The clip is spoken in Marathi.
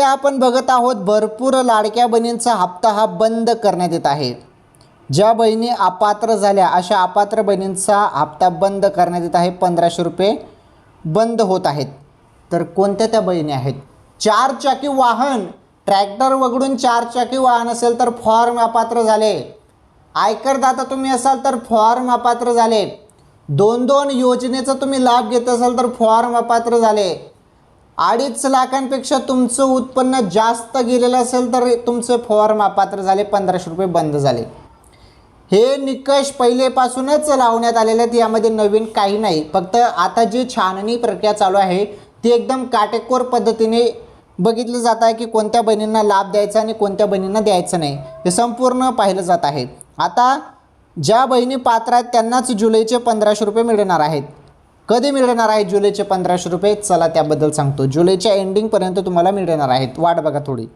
ते आपण बघत आहोत भरपूर लाडक्या बहिणींचा हप्ता हा बंद करण्यात येत आहे. ज्या बहिणी अपात्र झाल्या अशा अपात्र बहिणींचा हप्ता बंद करण्यात येत आहे. पंधराशे रुपये बंद होत आहेत. तर कोणत्या त्या बहिणी आहेत? चार चाकी वाहन. ट्रॅक्टर वगळून चार चाकी वाहन असेल तर फॉर्म अपात्र झाले. आयकरदाता तुम्ही असाल तर फॉर्म अपात्र झाले. दोन दोन योजनेचा तुम्ही लाभ घेत असाल तर फॉर्म अपात्र झाले. अडीच लाखांपेक्षा तुमचं उत्पन्न जास्त गेलेलं असेल तर तुमचे फॉर्म अपात्र झाले पंधराशे रुपये बंद झाले. हे निकष पहिलेपासूनच लावण्यात आलेले आहेत यामध्ये नवीन काही नाही. फक्त आता जी छाननी प्रक्रिया चालू आहे ती एकदम काटेकोर पद्धतीने बघितलं जात आहे की कोणत्या बहिणींना लाभ द्यायचा आणि कोणत्या बहिणींना द्यायचं नाही. हे संपूर्ण पाहिलं जात आहे. आता ज्या बहिणी पात्र आहेत त्यांनाच जुलैचे पंधराशे रुपये मिळणार आहेत. कधी मिळणार आहेत जुलैचे पंधराशे रुपये? चला त्याबद्दल सांगतो. जुलैच्या एंडिंगपर्यंत तुम्हाला मिळणार आहेत. वाट बघा थोडी.